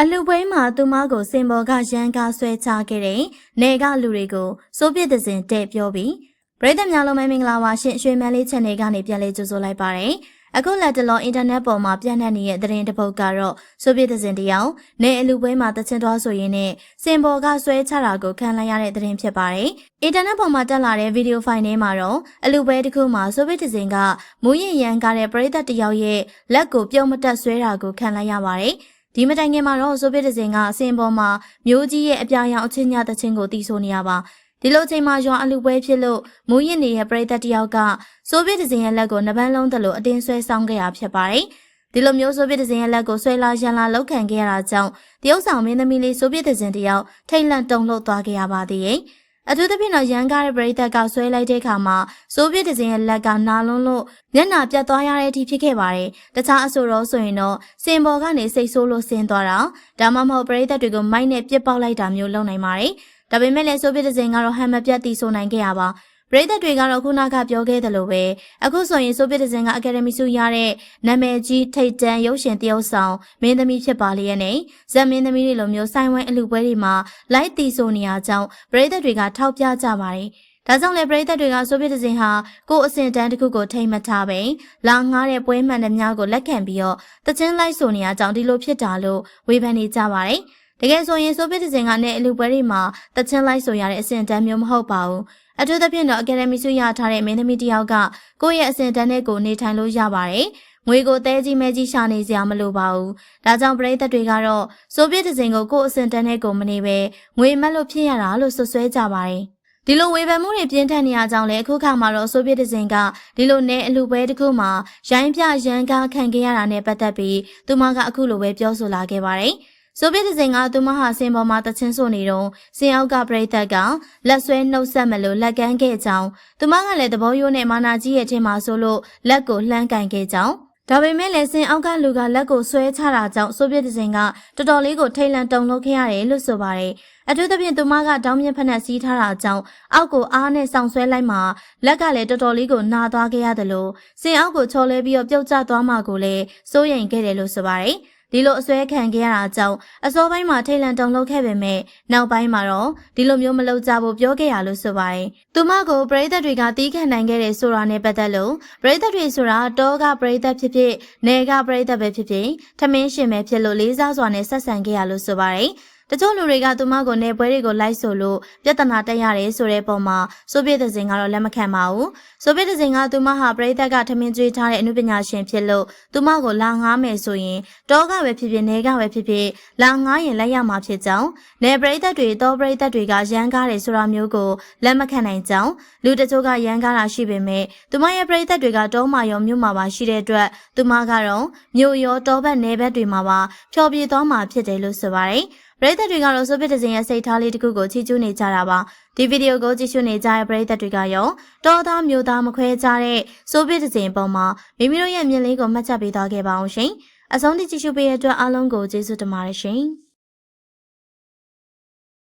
အလူပွဲမှာသူမကိုစင်ဘော်ကရန်ကားဆွဲချခဲ့တဲ့နေကလူတွေကိုစိုးပြစ်တဲ့စဉ်တဲ့ပြောပြီးပရိသတ်များလုံးမင်္ဂလာပါရှင်ရွှေမန်းလေး channel ကနေပြန်လေးကြိုဆိုလိုက်ပါတယ်အခုလက်တလောအင်တာနက်ပေါ်မှာပြန့်နှံ့နေတဲ့သတင်းတစ်ပုဒ်ကတော့စိုးပြစ်တဲ့စဉ်တယောက်နေအလူပွဲမှာတချင်တော်ဆိုရင်းနဲ့စင်ဘော်ကဆွဲချတာကိုခံလိုက်ရတဲ့သတင်းဖြစ်ပါတယ်အင်တာနက်ပေါ်မှာတက်လာတဲ့ဗီဒီယိုဖိုင်ထဲမှာတော့အလူပွဲတစ်ခုမှာစိုးပြစ်တဲ့စဉ်ကမူရင်ရန်ကားတဲ့ပရိသတ်တယောက်ရဲ့လက်ကိုပြုံးမတက်ဆွဲတာကိုခံလိုက်ရပါတယ် ဒီမတိုင်ခင်မှာတော့ဆိုဗီယက်တစ်စင်ကအစင်ပေါ်မှာမျိုးကြီးရဲ့အပြာရောင်အချင်းညတချင်းကိုတီးဆိုနေရပါဒီလိုချိန်မှာရွာအလူပွဲဖြစ်လို့မူရင်နေတဲ့ပရိသတ်တယောက်ကဆိုဗီယက်တစ်စင်ရဲ့လက်ကိုနှပန်းလုံးတလို့အတင်းဆွဲဆောင်ခဲ့ရဖြစ်ပါတယ်ဒီလိုမျိုးဆိုဗီယက်တစ်စင်ရဲ့လက်ကိုဆွဲလာရန်လာလောက်ခံခဲ့ရတာကြောင့်တရုတ်ဆောင်မင်းသမီးလေးဆိုဗီယက်တစ်စင်တယောက်ထိတ်လန့်တုန်လှုပ်သွားခဲ့ရပါသေးတယ် အထူးသဖြင့်တော့ရန်ကားတဲ့ပရိသတ်ကဆွဲလိုက်တဲ့အခါမှာဆိုဗီယက်တစ်စင်ရဲ့လက်ကနာလွန်းလို့မျက်နှာပြတ်သွားရတဲ့အထိဖြစ်ခဲ့ပါတယ်။တခြားအဆိုတော့ဆိုရင်တော့စင်ပေါ်ကနေစိတ်ဆိုးလို့ဆင်းသွားတာဒါမှမဟုတ်ပရိသတ်တွေကိုမိုက်နဲ့ပြစ်ပေါက်လိုက်တာမျိုးလုပ်နိုင်ပါတယ်။ဒါပေမဲ့လည်းဆိုဗီယက်တစ်စင်ကတော့ဟန်မပြတ်တည်ဆိုနိုင်ခဲ့ရပါ ပရိသတ်တွေကတော့ခုနကပြောခဲ့သလိုပဲအခုဆိုရင်ဆိုဗီယက်တစ်စင်ကအကယ်ဒမီဆုရတဲ့နာမည်ကြီးထိတ်တန်းရုပ်ရှင်တရုပ်ဆောင်မင်းသမီးဖြစ်ပါလျက်နဲ့ဇက်မင်းသမီးတွေလိုမျိုးဆိုင်ဝိုင်းအလူပွဲတွေမှာလိုက်တီဆိုနေရကြောင်းပရိသတ်တွေကထောက်ပြကြပါတယ်ဒါကြောင့်လေပရိသတ်တွေကဆိုဗီယက်တစ်စင်ဟာကိုယ်အစဉ်တန်းတစ်ခုကိုထိမ့်မထားပဲလာငားတဲ့ပွဲမှန်တဲ့များကိုလက်ခံပြီးတော့တချင်းလိုက်ဆိုနေရကြောင်းဒီလိုဖြစ်တာလို့ဝေဖန်နေကြပါတယ်တကယ်ဆိုရင်ဆိုဗီယက်တစ်စင်ကလည်းအလူပွဲတွေမှာတချင်းလိုက်ဆိုရတဲ့အစဉ်တန်းမျိုးမဟုတ်ပါဘူး အထူးသဖြင့်တော့အကယ်ဒမီဆုရထားတဲ့မင်းသမီးတစ်ယောက်ကကိုယ့်ရဲ့အစဉ်တန်းနဲ့ကိုနေထိုင်လို့ရပါတယ်ငွေကိုတဲကြီးမဲကြီးရှာနေစရာမလိုပါဘူး။ဒါကြောင့်ပရိသတ်တွေကတော့ဆိုဗီယက်တစ်စင်ကိုကိုယ့်အစဉ်တန်းနဲ့ကိုမနေပဲငွေမက်လို့ဖြစ်ရတာလို့ဆွဆွဲကြပါတယ်။ဒီလိုဝေဖန်မှုတွေပြင်းထန်နေရကြောင်းလဲအခုခါမှာတော့ဆိုဗီယက်တစ်စင်ကဒီလိုနဲ့အလူပွဲတစ်ခုမှာရိုင်းပြရန်ကားခံခဲ့ရတာနဲ့ပတ်သက်ပြီးသူမကအခုလိုပဲပြောဆိုလာခဲ့ပါတယ်။ ဆိုဗီယက်တစ်စင်ကသူမဟာစင်ပေါ်မှာတချင်းဆိုနေတော့စင်အောက်ကပရိသတ်ကလက်ဆွဲနှုတ်ဆက်မလို့လက်ကမ်းခဲ့ကြောင်းသူမကလည်းသဘောရိုးနဲ့မာနာကြီးရဲ့အထင်မှာဆိုလို့လက်ကိုလှမ်းကန်ခဲ့ကြောင်းဒါပေမဲ့လည်းစင်အောက်ကလူကလက်ကိုဆွဲချတာကြောင့်ဆိုဗီယက်တစ်စင်ကတော်တော်လေးကိုထိတ်လန့်တုန်လှုပ်ခဲ့ရတယ်လို့ဆိုပါတယ်။အထူးသဖြင့်သူမကတောင်းမြင့်ဖက်နဲ့စီးထားတာကြောင့်အောက်ကိုအားနဲ့ဆောင်းဆွဲလိုက်မှလက်ကလည်းတော်တော်လေးကိုနာသွားခဲ့ရတယ်လို့စင်အောက်ကိုချော်လဲပြီးတော့ပြုတ်ကျသွားမှကိုလည်းစိုးရိမ်ခဲ့တယ်လို့ဆိုပါတယ်။ ဒီလိုအစွဲခံခဲ့ရတာကြောင့်အစောပိုင်းမှာထိတ်လန့်တုန်လှုပ်ခဲ့ပေမဲ့နောက်ပိုင်းမှာတော့ဒီလိုမျိုးမလုပ်ကြဖို့ပြောခဲ့ရလို့ဆိုပါတယ်။သူမကိုပရိသတ်တွေကတီးခံနိုင်ခဲ့တဲ့ဆိုတာနဲ့ပတ်သက်လို့ပရိသတ်တွေဆိုတာတောကပရိသတ်ဖြစ်ဖြစ်နယ်ကပရိသတ်ပဲဖြစ်ဖြစ်ထမင်းရှင်ပဲဖြစ်လို့လေးစားစွာနဲ့ဆက်ဆံခဲ့ရလို့ဆိုပါတယ်။ တချို့လူတွေကသူမကိုနေပွဲတွေကိုလိုက်ဆိုလို့ပြဿနာတက်ရတယ်ဆိုတဲ့ပုံမှာဆိုဗီယက်တစ်စင်ကတော့လက်မခံပါဘူးဆိုဗီယက်တစ်စင်ကသူမဟာပရိသတ်ကထမင်းကျွေးထားတဲ့အမှုပညာရှင်ဖြစ်လို့သူမကိုလာငားမယ်ဆိုရင်တောကပဲဖြစ်ဖြစ်နေကပဲဖြစ်ဖြစ်လာငားရင်လက်ရမှာဖြစ်ကြောင်းနေပရိသတ်တွေတောပရိသတ်တွေကရန်ကားတယ်ဆိုတာမျိုးကိုလက်မခံနိုင်ကြောင်းလူတချို့ကရန်ကားတာရှိပေမဲ့သူမရဲ့ပရိသတ်တွေကတောမှာရောမြို့မှာပါရှိတဲ့အတွက်သူမကတော့မြို့ရောတောဘက်နယ်ဘက်တွေမှာပါဖျော်ဖြေသွားမှာဖြစ်တယ်လို့ဆိုပါတယ် ပရိသတ်တွေကတော့ဆိုဗီယက်တစ်စင်ရဲ့စိတ်ထားလေးတစ်ခုကိုချီးကျူးနေကြတာပါဒီဗီဒီယိုကိုကြည့်ရှုနေကြတဲ့ပရိသတ်တွေကရောတော်သားမျိုးသားမခွဲကြတဲ့ဆိုဗီယက်တစ်စင်ပုံမှာမိမိတို့ရဲ့မြင်လေးကိုမှတ်ချက်ပေးသွားခဲ့ပါအောင်ရှင်အဆုံးထိကြည့်ရှုပေးတဲ့အတွက်အားလုံးကိုကျေးဇူးတင်ပါတယ်ရှင်